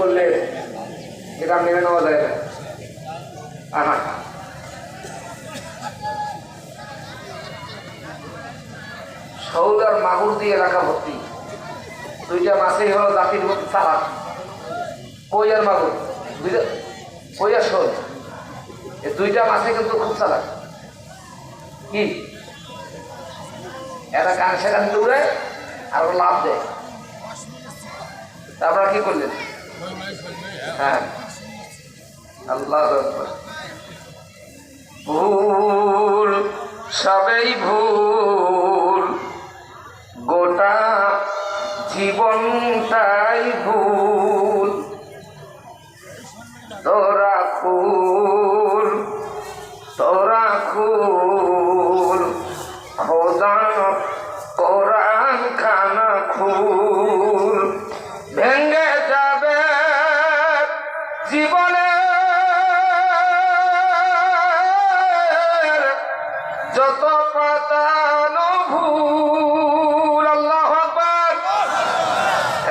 করলে এটা মেনে নেওয়া যায় না। আর হ্যাঁ সৌদার মাগুর দিয়ে রাখা ভর্তি। দুইটা মাছেই হলো দাঁতির মধ্যে চালাক। কই আর মাগুর? বুঝলে কই আর শোল দুইটা মাছে কিন্তু খুব চালাক। কি? এরা কান সেখান দৌড়ায় আর লাভ দেয়। আপনারা কি করলেন? হ্যাঁ। ভুল সবেই ভুল গোটা জীবনটাই ভুল তোরা খুল তোরা খুল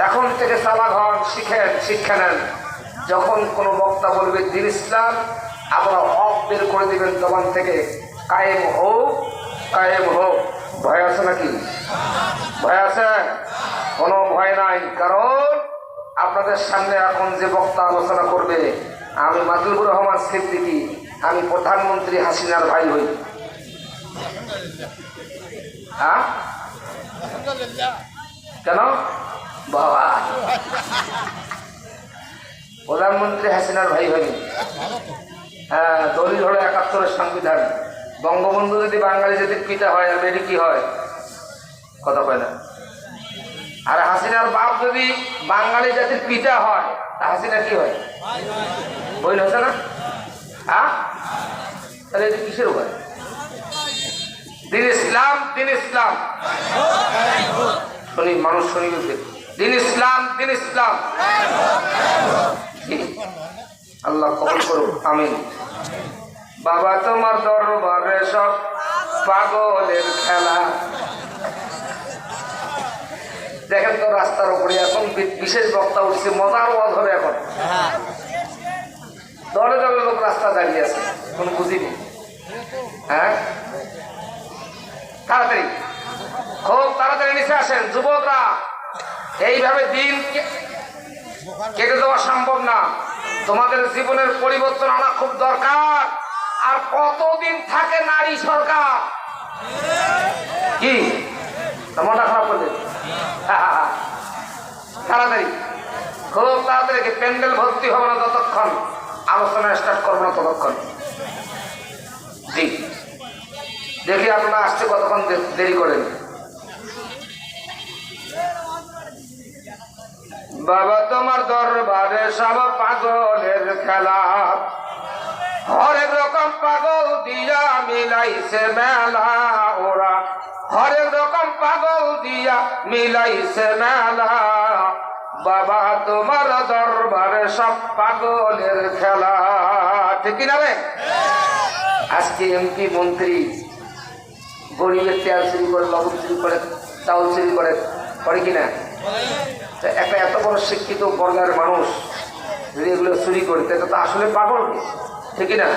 এখন থেকে হন শিখেন, শিক্ষা নেন। যখন কোনো বক্তা বলবে, দিন ইসলাম আপনারা হক বের করে দিবেন জবান থেকে, কায়েম হোক কায়েম হোক। ভয় আছে নাকি? ভয় আছে? কোনো ভয় নাই। কারণ আপনাদের সামনে এখন যে বক্তা আলোচনা করবে, আমি মাদুর রহমান সিদ্দিকি, আমি প্রধানমন্ত্রী হাসিনার ভাই হই। কেন? বাবা। প্রধানমন্ত্রী হাসিনার ভাই হয়নি হ্যাঁ দলিল হলো একাত্তরের সংবিধান। বঙ্গবন্ধু যদি বাঙালি জাতির পিতা হয়, আর এটি কি হয়? কথা কয় না। আর হাসিনার বাপ যদি বাঙালি জাতির পিতা হয় হাসিনা কি হয়? বইল হচ্ছে না? হ্যাঁ? তাহলে এটি কিসের উপায়? দিন ইসলাম দিন ইসলাম। শুনি, মানুষ শুনি দিন ইসলাম দিন ইসলাম। আল্লাহ কবুল করুক, আমিন। বাবা তোমার দরবারে সব পাগলের খেলা। দেখেন তো রাস্তার উপরে এখন বিশেষ বক্তা উঠছে, মজার ওয়াজ হবে এখন। দলে দলে লোক রাস্তা দাঁড়িয়ে আছে, কোনো বুঝিনি। হ্যাঁ? তাড়াতাড়ি। খুব তাড়াতাড়ি নিচে আসেন, যুবকরা। এইভাবে দিন কেটে দেওয়া সম্ভব না। তোমাদের জীবনের পরিবর্তন আনা খুব দরকার। আর কতদিন থাকে নারী সরকার? কি? মনটা খারাপ করলে তাড়াতাড়ি। খুব তাড়াতাড়ি প্যান্ডেল ভর্তি হবে না ততক্ষণ? আলোচনা স্টার্ট করব না ততক্ষণ। জি। দেখি আপনারা আসতে কতক্ষণ দেরি করেন। বাবা তোমার দরবারে সব পাগলের খেলা। হরেক রকম পাগল দিয়া মিলাইছে মেলা ওরা। হরেক রকম পাগল দিয়া মিলাইছে মেলা। বাবা তোমার দরবারে সব পাগলের খেলা। ঠিক না রে আজকে এমপি মন্ত্রী গরিবের তেল চুরি করে লবণ চুরি করে, চাউল চুরি করে করে কিনা? তা একটা এত বড় শিক্ষিত বর্গের মানুষ যদি এগুলো চুরি করে, তাহলে তো আসলে পাগল ঠিক না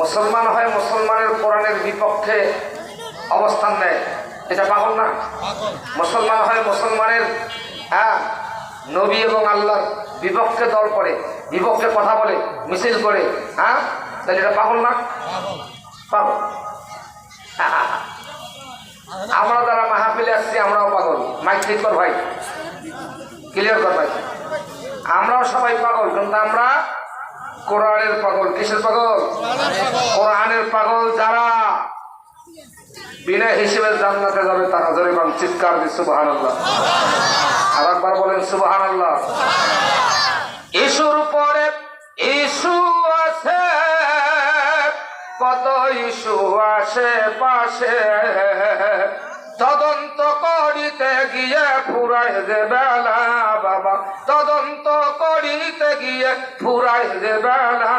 মুসলমান হয় মুসলমানের কোরআনের বিপক্ষে অবস্থান নেয়, এটা পাগল না? মুসলমান হয় মুসলমানের হ্যাঁ নবী এবং আল্লাহর বিপক্ষে দল করে, বিপক্ষে কথা বলে, মিছিল করে হ্যাঁ? তাহলে এটা পাগল না? পাগল। আমরা যারা মাহফিলে আসছি, আমরাও পাগল। মাইক ঠিক কর ভাই। ক্লিয়ার কর ভাই। আমরাও সবাই পাগল, কিন্তু আমরা কোরআনের পাগল। কিসের পাগল? কোরআনের পাগল যারা বিনা হিসেবে জান্নাতে যাবে, তারা জোরে চিৎকার দিয়ে সুবাহান আল্লাহ আর একবার বলেন সুবাহান আল্লাহ ইস্যু আসে পাশে তদন্ত করিতে গিয়ে ফুরাই যে বেলা, বাবা। তদন্ত করিতে গিয়ে ফুরাই যে বেলা,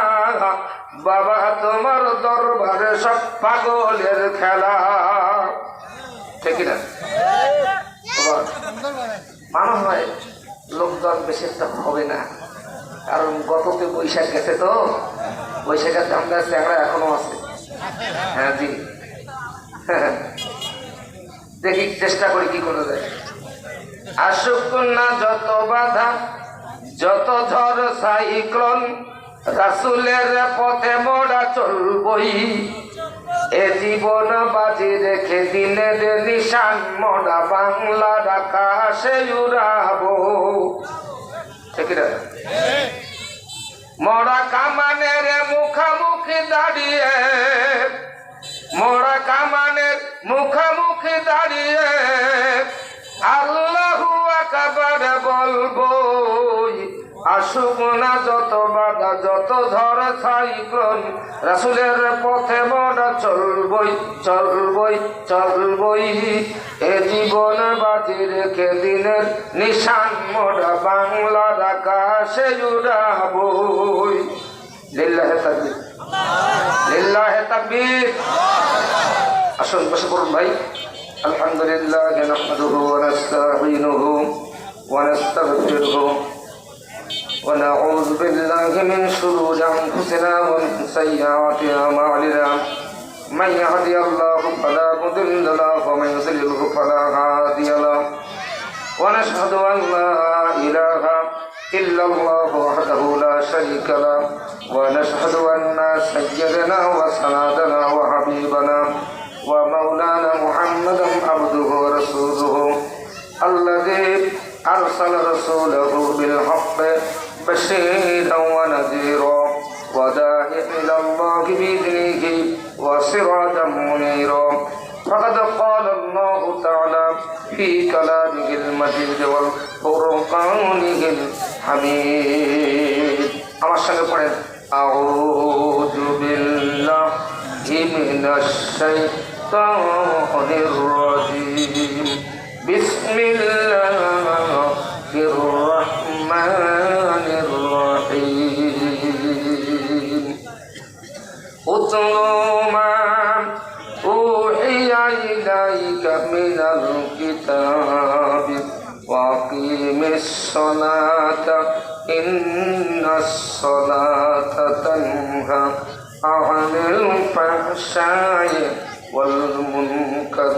বাবা, তোমার দরবারে সব পাগলের খেলা। ঠিক না? মানুষ হয় লোকজন বেশি একটা হবে না। কারণ গততে বৈশাখ গেছে তো। বৈশাখের ধামটা চ্যাংরা এখনও আছে। হ্যাঁ জি। দেখি, চেষ্টা করি কি করা যায়। আসুক না যত বাধা, যত ঝড় সাইক্লোন, রাসুলের পথে মোড়া চলবই। এ জীবন বাজি রেখে দিনে দে নিশান, মোড়া বাংলার আকাশে উড়াবো। ঠিক না মোড়া কামানের মুখামুখি দাঁড়িয়ে মোড়া কামানের মুখামুখি দাঁড়িয়ে আল্লাহু আকবার বলব। আসুক না যত বাধা, যত ঝড় সাইক্লোন রাসুলের পথে মোড়া চলবই চলবই চলবই। এ জীবন বাজি রেখে দিনের নিশান মোড়া বাংলার আকাশে উড়াবই লিল্লাহে তাকবীর। লিল্লাহে তাকবীর। আসুন, বসে পড়ুন ভাই। আলহামদুলিল্লাহ নাস্তাঈনুহু ওয়া নাস্তাগফিরুহু। ونعوذ بالله من شرور أنفسنا ومن سيئات أعمالنا. من يهدي الله فلا مضل له ومن يضلله فلا هادي له. ونشهد أن لا إله إلا الله وحده لا شريك له. ونشهد أن سيدنا وسندنا وحبيبنا ومولانا محمدا عبده ورسوله الذي أرسل رسوله بالحق بشيرا ونذيرا وداعيا إلى الله بإذنه وسراجا منيرا فقد قال الله تعالى في كلامه المجيد والفرقانه الحميد আমার সঙ্গে পড়েন أعوذ بالله من الشيطان الرجيم بسم الله الرحمن اتلو ما أوحي إليك من الكتاب وأقيم الصلاة إن الصلاة تنهى عن الفحشاء والمنكر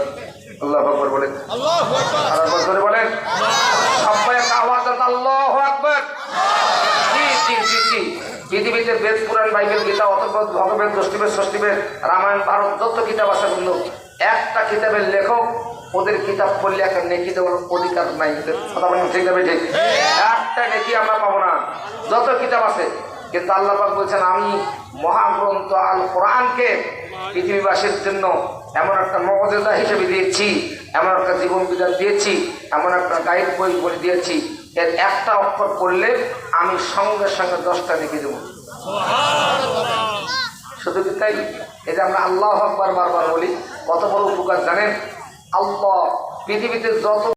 الله أكبر بولين الله أكبر بولين পৃথিবীতে বেদ, পুরাণ, বাইবেল, গীতা অতর্বদ ভগবেদ দষ্টিবেদ ষষ্ঠীবেদ রামায়ণ ভারত যত কিতাব আছে বন্ধু, একটা কিতাবের লেখক, ওদের কিতাব পড়লে একটা নেকি দেওয়ার অধিকার নাই। কথা বলেন, ঠিক ঠিক একটা নেকি আমরা পাবো না। যত কিতাব আছে, কিন্তু আল্লাহ পাক বলছেন, আমি মহাগ্রন্থ আল কোরআনকে পৃথিবীবাসীর জন্য এমন একটা মর্যাদা হিসেবে দিয়েছি, এমন একটা জীবন বিধান দিয়েছি, এমন একটা গাইড বই বলে দিয়েছি এর একটা অক্ষর পড়লে আমি সঙ্গে সঙ্গে দশটা লিখে দেবো। শুধু কি তাই? এই যে আমরা আল্লাহ আকবার বারবার বলি, কত বড় উপকার জানেন? আল্লাহ পৃথিবীতে যত